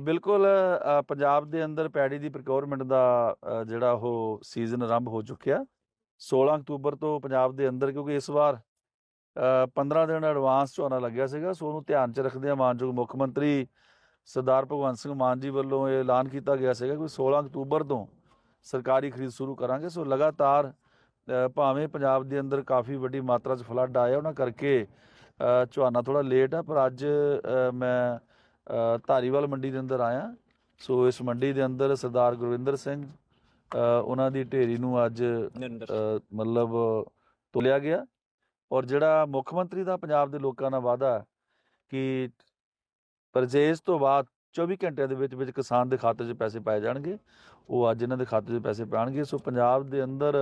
ਬਿਲਕੁਲ ਪੰਜਾਬ ਦੇ ਅੰਦਰ ਪੈੜੀ ਦੀ ਪ੍ਰੋਕਿਉਰਮੈਂਟ ਦਾ ਜਿਹੜਾ ਉਹ ਸੀਜ਼ਨ ਆਰੰਭ ਹੋ ਚੁੱਕਿਆ। 16 ਅਕਤੂਬਰ ਤੋਂ ਪੰਜਾਬ ਦੇ ਅੰਦਰ ਕਿਉਂਕਿ ਇਸ ਵਾਰ ਅ, 15 ਦਿਨ ਐਡਵਾਂਸ ਝੋਨਾ ਲੱਗਿਆ ਸੀਗਾ ਸੋ ਉਹਨੂੰ ਧਿਆਨ 'ਚ ਰੱਖਦਿਆਂ ਮਾਨਯੋਗ ਮੁੱਖ ਮੰਤਰੀ ਸਰਦਾਰ ਭਗਵੰਤ ਸਿੰਘ ਮਾਨ ਜੀ ਵੱਲੋਂ ਇਹ ਐਲਾਨ ਕੀਤਾ ਗਿਆ ਸੀਗਾ ਕਿ 16 ਅਕਤੂਬਰ ਤੋਂ ਸਰਕਾਰੀ ਖਰੀਦ ਸ਼ੁਰੂ ਕਰਾਂਗੇ। ਸੋ ਲਗਾਤਾਰ ਭਾਵੇਂ ਪੰਜਾਬ ਦੇ ਅੰਦਰ ਕਾਫੀ ਵੱਡੀ ਮਾਤਰਾ 'ਚ ਫਲੱਡ ਆਇਆ ਉਹਨਾਂ ਕਰਕੇ ਝੋਨਾ ਥੋੜਾ ਲੇਟ ਆ ਪਰ ਅੱਜ ਮੈਂ ਧਾਰੀਵਾਲ ਮੰਡੀ ਦੇ ਅੰਦਰ ਆਇਆ। ਸੋ ਇਸ ਮੰਡੀ ਦੇ ਅੰਦਰ ਸਰਦਾਰ ਗੁਰਵਿੰਦਰ ਸਿੰਘ ਉਹਨਾਂ ਦੀ ਢੇਰੀ ਨੂੰ ਅੱਜ ਮਤਲਬ ਤੋਲਿਆ ਗਿਆ। ਔਰ ਜਿਹੜਾ ਮੁੱਖ ਮੰਤਰੀ ਦਾ ਪੰਜਾਬ ਦੇ ਲੋਕਾਂ ਨਾਲ ਵਾਅਦਾ ਕਿ ਪਰਚੇਜ਼ ਤੋਂ ਬਾਅਦ 24 ਘੰਟਿਆਂ ਦੇ ਵਿੱਚ ਵਿੱਚ ਕਿਸਾਨ ਦੇ ਖਾਤੇ 'ਚ ਪੈਸੇ ਪਾਏ ਜਾਣਗੇ। ਉਹ ਅੱਜ ਇਹਨਾਂ ਦੇ ਖਾਤੇ 'ਚ ਪੈਸੇ ਪਾਣਗੇ। ਸੋ ਪੰਜਾਬ ਦੇ ਅੰਦਰ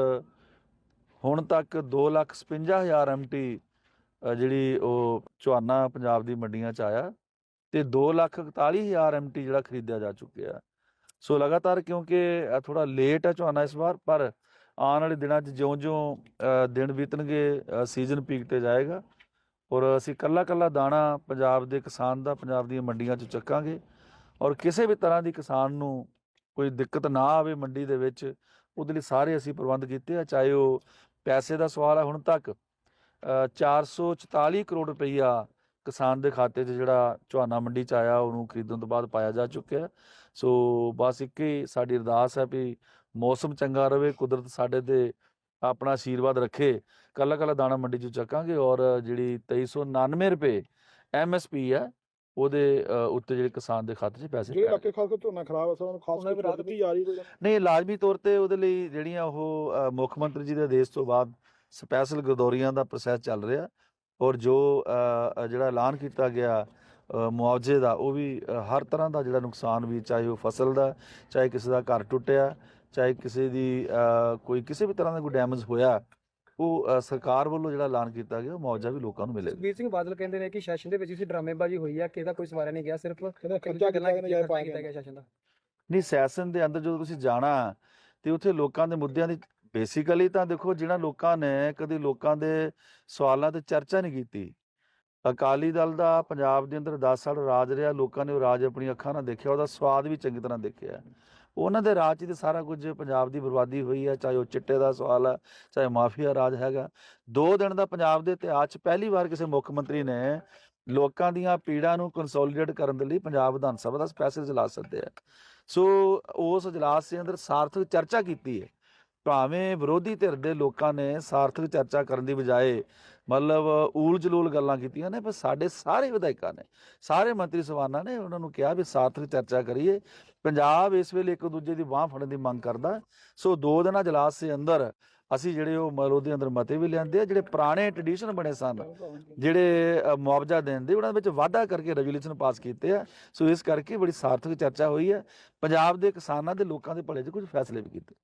ਹੁਣ ਤੱਕ 255000 ਐਮਟੀ ਜਿਹੜੀ ਉਹ ਝੋਨਾ ਪੰਜਾਬ ਦੀ ਮੰਡੀਆਂ 'ਚ ਆਇਆ। ਤੇ 241000 ਐਮਟੀ ਜਿਹੜਾ ਖਰੀਦਿਆ ਜਾ ਚੁੱਕਿਆ। ਸੋ ਲਗਾਤਾਰ ਕਿਉਂਕਿ ਥੋੜਾ ਲੇਟ ਹੈ ਝੋਨਾ ਇਸ ਵਾਰ ਪਰ ਆਉਣ ਵਾਲੇ ਦਿਨਾਂ 'ਚ ਜਿਉਂ-ਜਿਉਂ ਦਿਨ ਬੀਤਣਗੇ ਸੀਜ਼ਨ ਪੀਕ ਤੇ ਜਾਏਗਾ। ਔਰ ਅਸੀਂ ਕੱਲਾ ਕੱਲਾ ਦਾਣਾ ਪੰਜਾਬ ਦੇ ਕਿਸਾਨ ਦਾ ਪੰਜਾਬ ਦੀਆਂ ਮੰਡੀਆਂ 'ਚ ਚੱਕਾਂਗੇ। ਔਰ ਕਿਸੇ ਵੀ ਤਰ੍ਹਾਂ ਦੀ ਕਿਸਾਨ ਨੂੰ ਕੋਈ ਦਿੱਕਤ ਨਾ ਆਵੇ ਮੰਡੀ ਦੇ ਵਿੱਚ ਉਹਦੇ ਲਈ ਸਾਰੇ ਅਸੀਂ ਪ੍ਰਬੰਧ ਕੀਤੇ ਆ ਚਾਹੇ ਉਹ ਪੈਸੇ ਦਾ ਸਵਾਲ ਹੈ ਹੁਣ ਤੱਕ। ਅ, 444 ਕਰੋੜ ਰੁਪਈਆ ਕਿਸਾਨ ਦੇ ਖਾਤੇ 'ਚ ਜਿਹੜਾ ਝੋਨਾ ਮੰਡੀ 'ਚ ਆਇਆ ਉਹਨੂੰ ਖਰੀਦਣ ਤੋਂ ਬਾਅਦ ਪਾਇਆ ਜਾ ਚੁੱਕਿਆ। ਸੋ ਬਸ ਇੱਕ ਹੀ ਸਾਡੀ ਅਰਦਾਸ ਹੈ ਵੀ ਮੌਸਮ ਚੰਗਾ ਰਵੇ ਕੁਦਰਤ ਸਾਡੇ ਤੇ ਆਪਣਾ ਆਸ਼ੀਰਵਾਦ ਰੱਖੇ ਕੱਲਾ ਕੱਲਾ ਦਾਣਾ ਮੰਡੀ 'ਚ ਚੱਕਾਂਗੇ ਔਰ ਜਿਹੜੀ 2399 ਰੁਪਏ ਐਮਐਸਪੀ ਹੈ ਉਹਦੇ ਉੱਤੇ ਜਿਹੜੇ ਕਿਸਾਨ ਦੇ ਖਾਤੇ 'ਚ ਪੈਸੇ ਜਿਹੜੇ। ਇਲਾਕੇ ਖਾਸ ਝੋਨਾ ਖਰਾਬ ਹੈ ਸਰ ਉਹਨੂੰ ਖਾਸ ਕਰਕੇ ਰਾਹਤ ਦਿੱਤੀ ਜਾ ਰਹੀ ਨਹੀਂ ਲਾਜ਼ਮੀ ਤੌਰ ਤੇ ਉਹਦੇ ਲਈ ਜਿਹੜੀਆਂ ਉਹ ਮੁੱਖ ਮੰਤਰੀ ਜੀ ਦੇ ਆਦੇਸ਼ ਤੋਂ ਬਾਅਦ ਸਪੈਸ਼ਲ ਗਰਦੌਰੀਆਂ ਦਾ ਪ੍ਰੋਸੈਸ ਚੱਲ ਰਿਹਾ ਔਰ ਜੋ ਜਿਹੜਾ ਐਲਾਨ ਕੀਤਾ ਗਿਆ ਮੁਆਵਜ਼ੇ ਦਾ ਉਹ ਵੀ ਹਰ ਤਰ੍ਹਾਂ ਦਾ ਜਿਹੜਾ ਨੁਕਸਾਨ ਵੀ ਚਾਹੇ ਉਹ ਫਸਲ ਦਾ ਚਾਹੇ ਕਿਸੇ ਦਾ ਘਰ ਟੁੱਟਿਆ ਚਾਹੇ ਕਿਸੇ ਦੀ ਕੋਈ ਕਿਸੇ ਵੀ ਤਰ੍ਹਾਂ ਦਾ ਕੋਈ ਡੈਮੇਜ ਹੋਇਆ ਉਹ ਸਰਕਾਰ ਵੱਲੋਂ ਜਿਹੜਾ ਐਲਾਨ ਕੀਤਾ ਗਿਆ ਉਹ ਮੁਆਵਜ਼ਾ ਵੀ ਲੋਕਾਂ ਨੂੰ ਮਿਲੇਗਾ। ਸੁਖਬੀਰ ਸਿੰਘ ਬਾਦਲ ਕਹਿੰਦੇ ਨੇ ਕਿ ਸੈਸ਼ਨ ਦੇ ਵਿੱਚ ਇਸੇ ਡਰਾਮੇਬਾਜ਼ੀ ਹੋਈ ਹੈ ਕਿ ਇਹਦਾ ਕੋਈ ਸਵਾਰਿਆ ਨਹੀਂ ਗਿਆ ਸਿਰਫ ਕਹਿੰਦਾ ਖਰਚਾ ਗੱਲਾਂ ਕੀਤਾ ਗਿਆ ਸੈਸ਼ਨ ਦਾ। ਨਹੀਂ ਸੈਸ਼ਨ ਦੇ ਅੰਦਰ ਜਦੋਂ ਤੁਸੀਂ ਜਾਣਾ ਤੇ ਉੱਥੇ ਲੋਕਾਂ ਦੇ ਮੁੱਦਿਆਂ ਦੀ ਬੇਸਿਕਲੀ ਤਾਂ ਦੇਖੋ ਜਿਹਨਾਂ ਲੋਕਾਂ ਨੇ ਕਦੀ ਲੋਕਾਂ ਦੇ ਸਵਾਲਾਂ ਤੇ ਚਰਚਾ ਨਹੀਂ ਕੀਤੀ। ਅਕਾਲੀ ਦਲ ਦਾ ਪੰਜਾਬ ਦੇ ਅੰਦਰ 10 ਸਾਲ ਰਾਜ ਰਿਹਾ, ਲੋਕਾਂ ਨੇ ਉਹ ਰਾਜ ਆਪਣੀ ਅੱਖਾਂ ਨਾਲ ਦੇਖਿਆ, ਉਹਦਾ ਸਵਾਦ ਵੀ ਚੰਗੀ ਤਰ੍ਹਾਂ ਦੇਖਿਆ। ਉਹਨਾਂ ਦੇ ਰਾਜ 'ਚ ਤੇ ਸਾਰਾ ਕੁਝ ਪੰਜਾਬ ਦੀ ਬਰਬਾਦੀ ਹੋਈ ਹੈ ਚਾਹੇ ਉਹ ਚਿੱਟੇ ਦਾ ਸਵਾਲ ਹੈ ਚਾਹੇ ਮਾਫੀਆ ਰਾਜ ਹੈਗਾ। ਦੋ ਦਿਨ ਦਾ ਪੰਜਾਬ ਦੇ ਇਤਿਹਾਸ 'ਚ ਪਹਿਲੀ ਵਾਰ ਕਿਸੇ ਮੁੱਖ ਮੰਤਰੀ ਨੇ ਲੋਕਾਂ ਦੀਆਂ ਪੀੜਾਂ ਨੂੰ ਕੰਸੋਲੀਡੇਟ ਕਰਨ ਦੇ ਲਈ ਪੰਜਾਬ ਵਿਧਾਨ ਸਭਾ ਦਾ ਸਪੈਸ਼ਲ ਇਜਲਾਸ ਸੱਦਿਆ ਸੋ ਉਸ ਇਜਲਾਸ ਦੇ ਅੰਦਰ ਸਾਰਥਕ ਚਰਚਾ ਕੀਤੀ ਹੈ। ਭਾਵੇਂ ਵਿਰੋਧੀ ਧਿਰ ਦੇ ਲੋਕਾਂ ਨੇ ਸਾਰਥਕ ਚਰਚਾ ਕਰਨ ਦੀ ਬਜਾਏ ਮਤਲਬ ਊਲ ਜਲੂਲ ਗੱਲਾਂ ਕੀਤੀਆਂ ਨੇ, ਪਰ ਸਾਡੇ ਸਾਰੇ ਵਿਧਾਇਕਾਂ ਨੇ, ਸਾਰੇ ਮੰਤਰੀ ਸਭਾਨਾਂ ਨੇ ਉਹਨਾਂ ਨੂੰ ਕਿਹਾ ਵੀ ਸਾਰਥਕ ਚਰਚਾ ਕਰੀਏ। ਪੰਜਾਬ ਇਸ ਵੇਲੇ ਇੱਕ ਦੂਜੇ ਦੀ ਬਾਹ ਫੜਨ ਦੀ ਮੰਗ ਕਰਦਾ। ਸੋ ਦੋ ਦਿਨਾਂ ਇਜਲਾਸ ਦੇ ਅੰਦਰ ਅਸੀਂ ਜਿਹੜੇ ਉਹ ਮਤਲਬ ਉਹਦੇ ਅੰਦਰ ਮਤੇ ਵੀ ਲਿਆਂਦੇ ਆ, ਜਿਹੜੇ ਪੁਰਾਣੇ ਟ੍ਰੈਡੀਸ਼ਨ ਬਣੇ ਸਨ, ਜਿਹੜੇ ਮੁਆਵਜ਼ਾ ਦੇਣ ਦੇ, ਉਹਨਾਂ ਵਿੱਚ ਵਾਅਦਾ ਕਰਕੇ ਰੈਜੂਲੇਸ਼ਨ ਪਾਸ ਕੀਤੇ ਆ। ਸੋ ਇਸ ਕਰਕੇ ਬੜੀ ਸਾਰਥਕ ਚਰਚਾ ਹੋਈ ਹੈ ਪੰਜਾਬ ਦੇ ਕਿਸਾਨਾਂ ਦੇ ਲੋਕਾਂ ਦੇ ਭਲੇ 'ਚ ਕੁਝ ਫੈਸਲੇ ਵੀ ਕੀਤੇ।